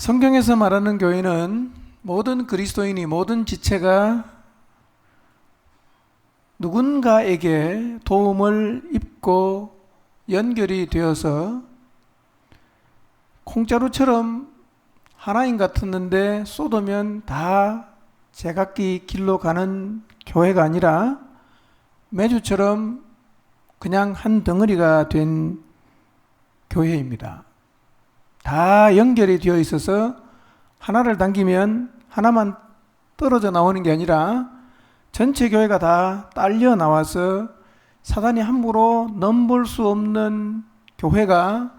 성경에서 말하는 교회는 모든 그리스도인이 모든 지체가 누군가에게 도움을 입고 연결이 되어서 콩자루처럼 하나인 같았는데 쏟으면 다 제각기 길로 가는 교회가 아니라 매주처럼 그냥 한 덩어리가 된 교회입니다. 다 연결이 되어 있어서 하나를 당기면 하나만 떨어져 나오는 게 아니라 전체 교회가 다 딸려 나와서 사단이 함부로 넘볼 수 없는 교회가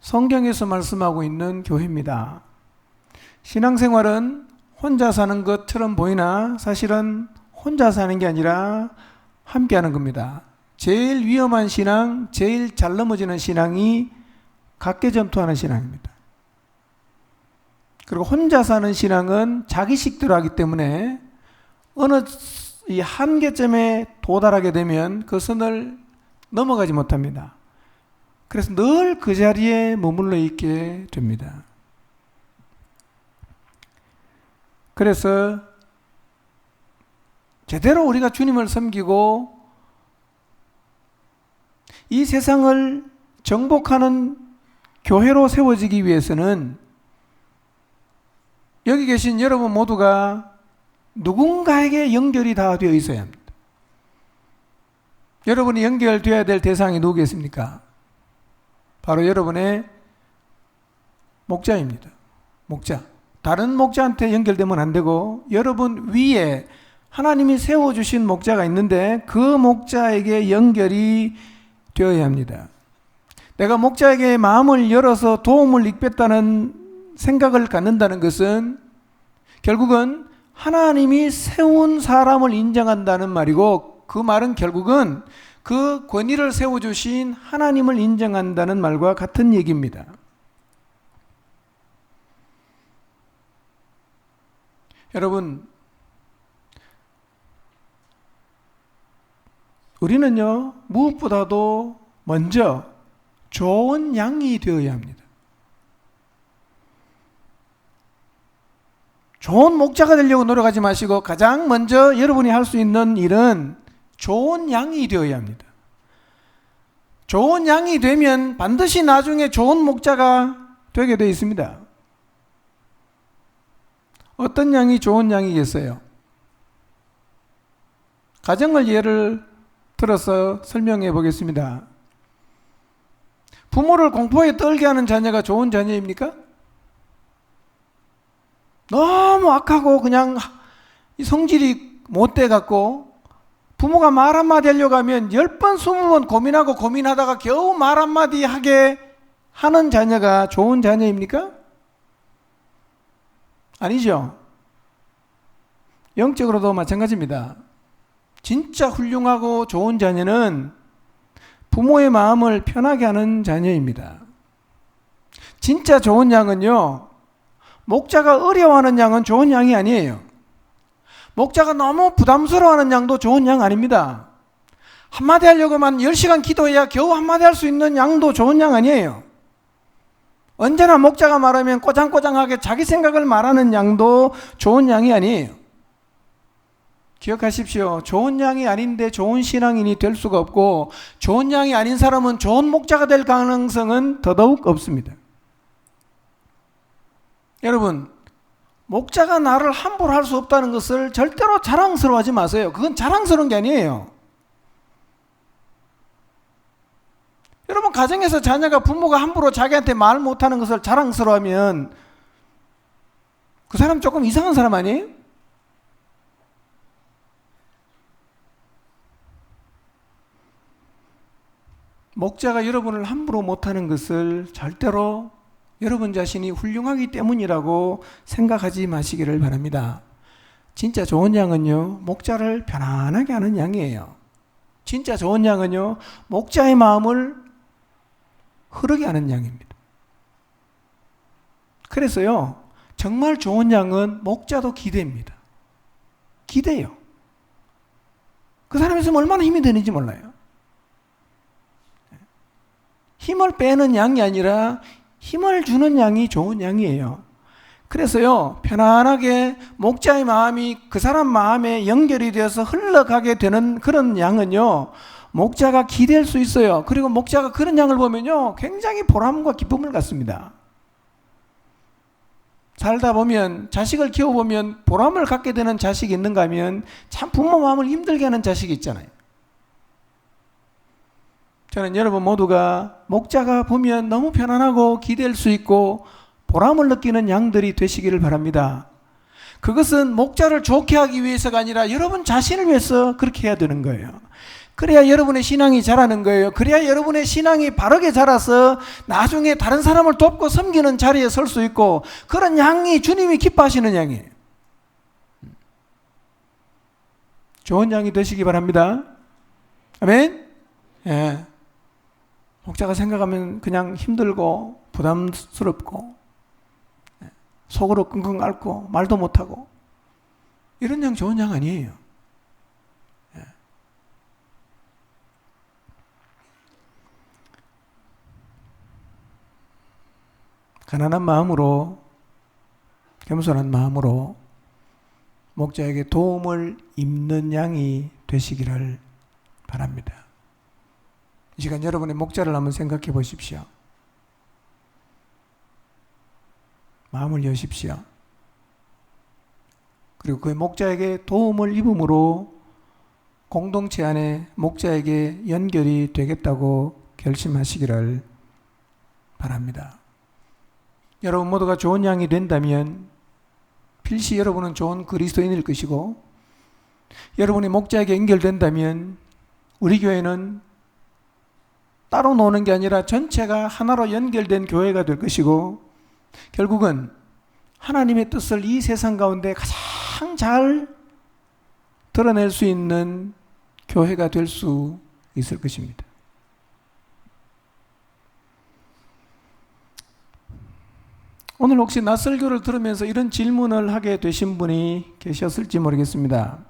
성경에서 말씀하고 있는 교회입니다. 신앙생활은 혼자 사는 것처럼 보이나 사실은 혼자 사는 게 아니라 함께 하는 겁니다. 제일 위험한 신앙, 제일 잘 넘어지는 신앙이 각계점토하는 신앙입니다. 그리고 혼자 사는 신앙은 자기식대로 하기 때문에 어느 이 한계점에 도달하게 되면 그 선을 넘어가지 못합니다. 그래서 늘 그 자리에 머물러 있게 됩니다. 그래서 제대로 우리가 주님을 섬기고 이 세상을 정복하는 교회로 세워지기 위해서는 여기 계신 여러분 모두가 누군가에게 연결이 다 되어 있어야 합니다. 여러분이 연결되어야 될 대상이 누구겠습니까? 바로 여러분의 목자입니다. 목자. 다른 목자한테 연결되면 안 되고 여러분 위에 하나님이 세워 주신 목자가 있는데 그 목자에게 연결이 되어야 합니다. 내가 목자에게 마음을 열어서 도움을 입겠다는 생각을 갖는다는 것은 결국은 하나님이 세운 사람을 인정한다는 말이고 그 말은 결국은 그 권위를 세워주신 하나님을 인정한다는 말과 같은 얘기입니다. 여러분, 우리는요, 무엇보다도 먼저 좋은 양이 되어야 합니다. 좋은 목자가 되려고 노력하지 마시고 가장 먼저 여러분이 할 수 있는 일은 좋은 양이 되어야 합니다. 좋은 양이 되면 반드시 나중에 좋은 목자가 되게 되어 있습니다. 어떤 양이 좋은 양이겠어요? 가정을 예를 들어서 설명해 보겠습니다. 부모를 공포에 떨게 하는 자녀가 좋은 자녀입니까? 너무 악하고 그냥 성질이 못돼 갖고 부모가 말 한마디 하려고 하면 10번, 20번 고민하고 고민하다가 겨우 말 한마디 하게 하는 자녀가 좋은 자녀입니까? 아니죠. 영적으로도 마찬가지입니다. 진짜 훌륭하고 좋은 자녀는 부모의 마음을 편하게 하는 자녀입니다. 진짜 좋은 양은요, 목자가 어려워하는 양은 좋은 양이 아니에요. 목자가 너무 부담스러워하는 양도 좋은 양 아닙니다. 한마디 하려고만 10시간 기도해야 겨우 한마디 할 수 있는 양도 좋은 양 아니에요. 언제나 목자가 말하면 꼬장꼬장하게 자기 생각을 말하는 양도 좋은 양이 아니에요. 기억하십시오. 좋은 양이 아닌데 좋은 신앙인이 될 수가 없고, 좋은 양이 아닌 사람은 좋은 목자가 될 가능성은 더더욱 없습니다. 여러분, 목자가 나를 함부로 할 수 없다는 것을 절대로 자랑스러워 하지 마세요. 그건 자랑스러운 게 아니에요. 여러분, 가정에서 자녀가 부모가 함부로 자기한테 말 못하는 것을 자랑스러워 하면 그 사람 조금 이상한 사람 아니에요? 목자가 여러분을 함부로 못하는 것을 절대로 여러분 자신이 훌륭하기 때문이라고 생각하지 마시기를 바랍니다. 진짜 좋은 양은요, 목자를 편안하게 하는 양이에요. 진짜 좋은 양은요, 목자의 마음을 흐르게 하는 양입니다. 그래서요, 정말 좋은 양은 목자도 기대입니다. 기대요. 그 사람이 있으면 얼마나 힘이 드는지 몰라요. 힘을 빼는 양이 아니라 힘을 주는 양이 좋은 양이에요. 그래서요, 편안하게 목자의 마음이 그 사람 마음에 연결이 되어서 흘러가게 되는 그런 양은요, 목자가 기댈 수 있어요. 그리고 목자가 그런 양을 보면요, 굉장히 보람과 기쁨을 갖습니다. 살다 보면, 자식을 키워보면 보람을 갖게 되는 자식이 있는가 하면 참 부모 마음을 힘들게 하는 자식이 있잖아요. 저는 여러분 모두가 목자가 보면 너무 편안하고 기댈 수 있고 보람을 느끼는 양들이 되시기를 바랍니다. 그것은 목자를 좋게 하기 위해서가 아니라 여러분 자신을 위해서 그렇게 해야 되는 거예요. 그래야 여러분의 신앙이 자라는 거예요. 그래야 여러분의 신앙이 바르게 자라서 나중에 다른 사람을 돕고 섬기는 자리에 설 수 있고 그런 양이 주님이 기뻐하시는 양이에요. 좋은 양이 되시기 바랍니다. 아멘? 예. 목자가 생각하면 그냥 힘들고 부담스럽고 예. 속으로 끙끙 앓고 말도 못하고 이런 양 좋은 양 아니에요. 예. 가난한 마음으로 겸손한 마음으로 목자에게 도움을 입는 양이 되시기를 바랍니다. 이 시간 여러분의 목자를 한번 생각해 보십시오. 마음을 여십시오. 그리고 그 목자에게 도움을 입음으로 공동체 안에 목자에게 연결이 되겠다고 결심하시기를 바랍니다. 여러분 모두가 좋은 양이 된다면 필시 여러분은 좋은 그리스도인일 것이고 여러분이 목자에게 연결된다면 우리 교회는 따로 노는 게 아니라 전체가 하나로 연결된 교회가 될 것이고 결국은 하나님의 뜻을 이 세상 가운데 가장 잘 드러낼 수 있는 교회가 될 수 있을 것입니다. 오늘 혹시 낯설교를 들으면서 이런 질문을 하게 되신 분이 계셨을지 모르겠습니다.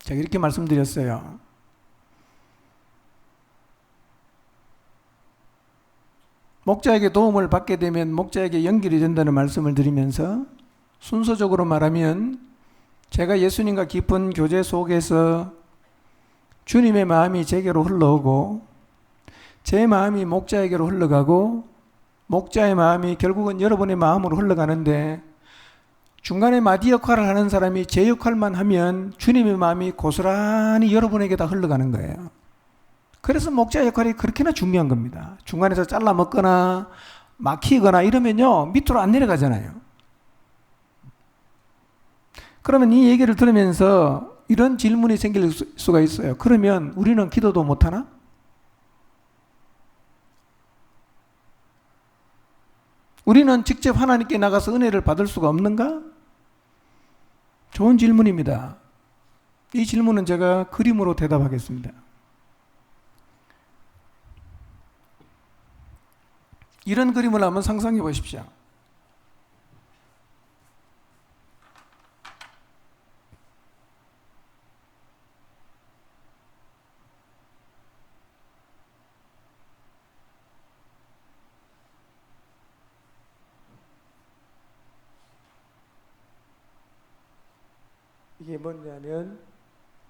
제가 이렇게 말씀드렸어요. 목자에게 도움을 받게 되면 목자에게 연결이 된다는 말씀을 드리면서 순서적으로 말하면 제가 예수님과 깊은 교제 속에서 주님의 마음이 제게로 흘러오고 제 마음이 목자에게로 흘러가고 목자의 마음이 결국은 여러분의 마음으로 흘러가는데 중간에 마디 역할을 하는 사람이 제 역할만 하면 주님의 마음이 고스란히 여러분에게 다 흘러가는 거예요. 그래서 목자 역할이 그렇게나 중요한 겁니다. 중간에서 잘라 먹거나 막히거나 이러면요, 밑으로 안 내려가잖아요. 그러면 이 얘기를 들으면서 이런 질문이 생길 수가 있어요. 그러면 우리는 기도도 못하나? 우리는 직접 하나님께 나가서 은혜를 받을 수가 없는가? 좋은 질문입니다. 이 질문은 제가 그림으로 대답하겠습니다. 이런 그림을 한번 상상해 보십시오. 이게 뭐냐면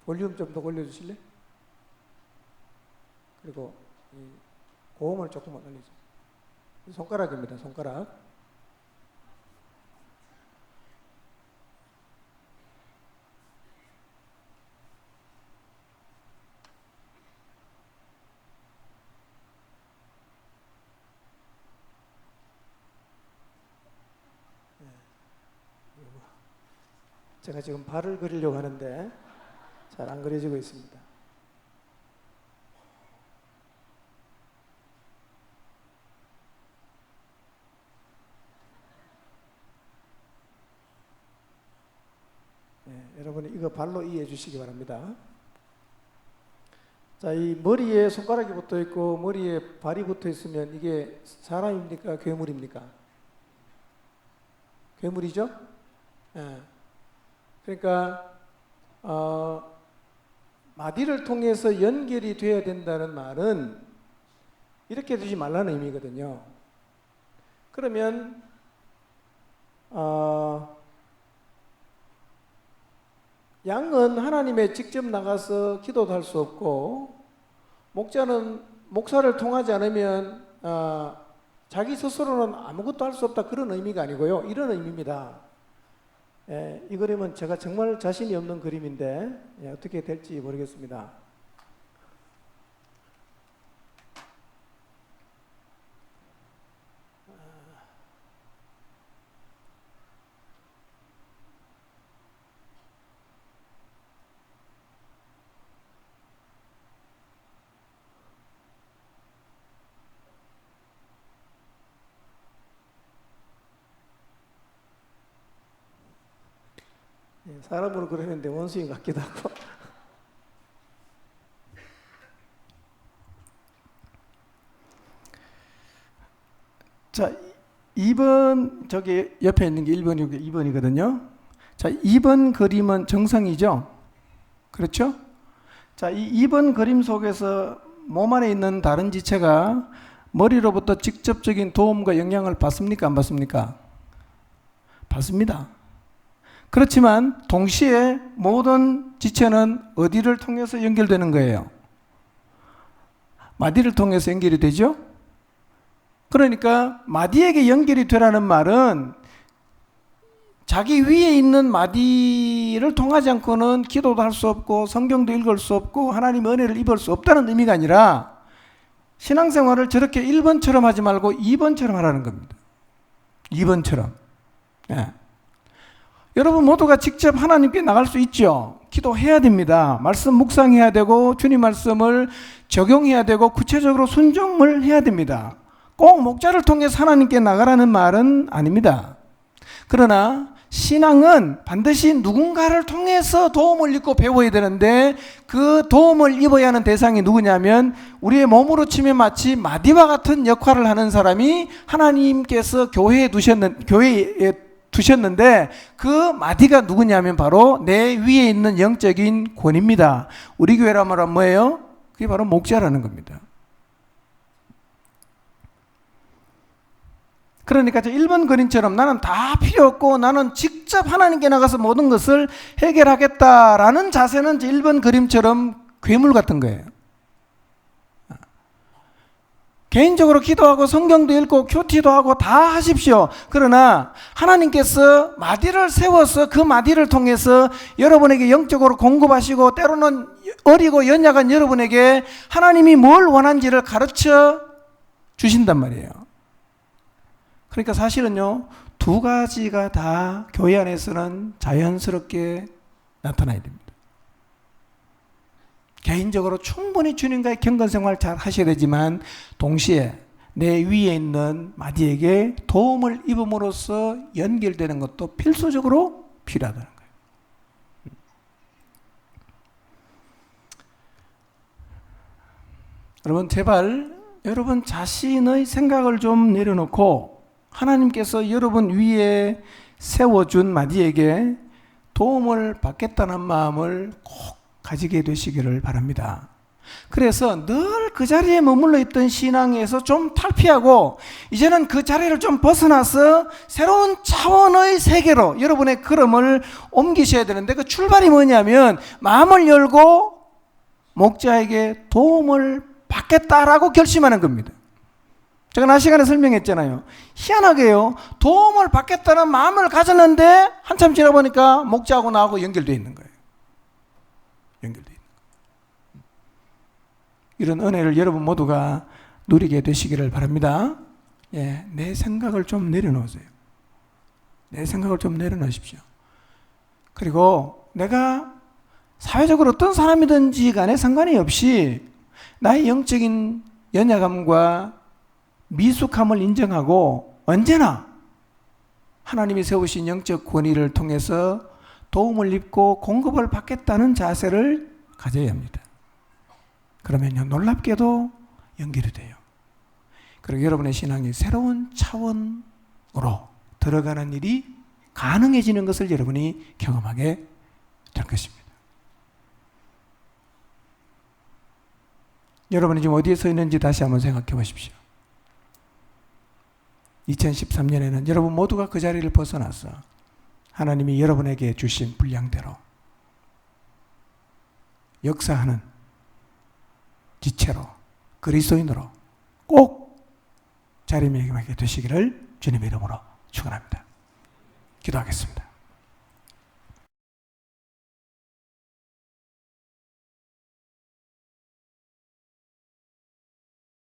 볼륨 좀 더 올려주실래? 그리고 고음을 조금만 올려주세요. 손가락입니다. 손가락. 네. 제가 지금 발을 그리려고 하는데 잘 안 그려지고 있습니다. 네, 여러분이 이거 발로 이해해 주시기 바랍니다. 자, 이 머리에 손가락이 붙어 있고 머리에 발이 붙어 있으면 이게 사람입니까? 괴물입니까? 괴물이죠? 예. 그러니까 어, 마디를 통해서 연결이 되어야 된다는 말은 이렇게 되지 말라는 의미거든요. 그러면 어, 양은 하나님의 직접 나가서 기도도 할 수 없고 목자는 목사를 통하지 않으면 어, 자기 스스로는 아무것도 할 수 없다 그런 의미가 아니고요 이런 의미입니다. 예, 이 그림은 제가 정말 자신이 없는 그림인데 예, 어떻게 될지 모르겠습니다. 사람으로 그리는데 원수인 것 같기도 하고. 자, 2번 저기 옆에 있는 게 1번이고 2번이거든요. 자, 2번 그림은 정상이죠. 그렇죠? 자, 이 2번 그림 속에서 몸 안에 있는 다른 지체가 머리로부터 직접적인 도움과 영향을 받습니까? 안 받습니까? 받습니다. 그렇지만 동시에 모든 지체는 어디를 통해서 연결되는 거예요? 마디를 통해서 연결이 되죠? 그러니까 마디에게 연결이 되라는 말은 자기 위에 있는 마디를 통하지 않고는 기도도 할 수 없고 성경도 읽을 수 없고 하나님 은혜를 입을 수 없다는 의미가 아니라 신앙생활을 저렇게 1번처럼 하지 말고 2번처럼 하라는 겁니다. 2번처럼. 예. 여러분 모두가 직접 하나님께 나갈 수 있죠. 기도해야 됩니다. 말씀 묵상해야 되고 주님 말씀을 적용해야 되고 구체적으로 순종을 해야 됩니다. 꼭 목자를 통해서 하나님께 나가라는 말은 아닙니다. 그러나 신앙은 반드시 누군가를 통해서 도움을 입고 배워야 되는데 그 도움을 입어야 하는 대상이 누구냐면 우리의 몸으로 치면 마치 마디와 같은 역할을 하는 사람이 하나님께서 교회에 두셨는 교회에 두셨는데 그 마디가 누구냐면 바로 내 위에 있는 영적인 권입니다. 우리 교회라면 뭐예요? 그게 바로 목자라는 겁니다. 그러니까 저 1번 그림처럼 나는 다 필요 없고 나는 직접 하나님께 나가서 모든 것을 해결하겠다라는 자세는 저 1번 그림처럼 괴물 같은 거예요. 개인적으로 기도하고 성경도 읽고 큐티도 하고 다 하십시오. 그러나 하나님께서 마디를 세워서 그 마디를 통해서 여러분에게 영적으로 공급하시고 때로는 어리고 연약한 여러분에게 하나님이 뭘 원한지를 가르쳐 주신단 말이에요. 그러니까 사실은요, 두 가지가 다 교회 안에서는 자연스럽게 나타나야 됩니다. 개인적으로 충분히 주님과의 경건 생활 잘 하셔야 되지만 동시에 내 위에 있는 마디에게 도움을 입음으로써 연결되는 것도 필수적으로 필요하다는 거예요. 여러분 제발 여러분 자신의 생각을 좀 내려놓고 하나님께서 여러분 위에 세워준 마디에게 도움을 받겠다는 마음을 꼭 가지게 되시기를 바랍니다. 그래서 늘 그 자리에 머물러 있던 신앙에서 좀 탈피하고 이제는 그 자리를 좀 벗어나서 새로운 차원의 세계로 여러분의 걸음을 옮기셔야 되는데 그 출발이 뭐냐면 마음을 열고 목자에게 도움을 받겠다라고 결심하는 겁니다. 제가 나 시간에 설명했잖아요. 희한하게요. 도움을 받겠다는 마음을 가졌는데 한참 지나 보니까 목자하고 나하고 연결되어 있는 거예요. 연결되어 있는 거예요. 이런 은혜를 여러분 모두가 누리게 되시기를 바랍니다. 예, 내 생각을 좀 내려놓으세요. 내 생각을 좀 내려놓으십시오. 그리고 내가 사회적으로 어떤 사람이든지 간에 상관이 없이 나의 영적인 연약함과 미숙함을 인정하고 언제나 하나님이 세우신 영적 권위를 통해서 도움을 입고 공급을 받겠다는 자세를 가져야 합니다. 그러면요, 놀랍게도 연결이 돼요. 그리고 여러분의 신앙이 새로운 차원으로 들어가는 일이 가능해지는 것을 여러분이 경험하게 될 것입니다. 여러분이 지금 어디에 서 있는지 다시 한번 생각해 보십시오. 2013년에는 여러분 모두가 그 자리를 벗어나서 하나님이 여러분에게 주신 분량대로 역사하는 지체로 그리스도인으로 꼭 자리매김하게 되시기를 주님의 이름으로 축원합니다. 기도하겠습니다.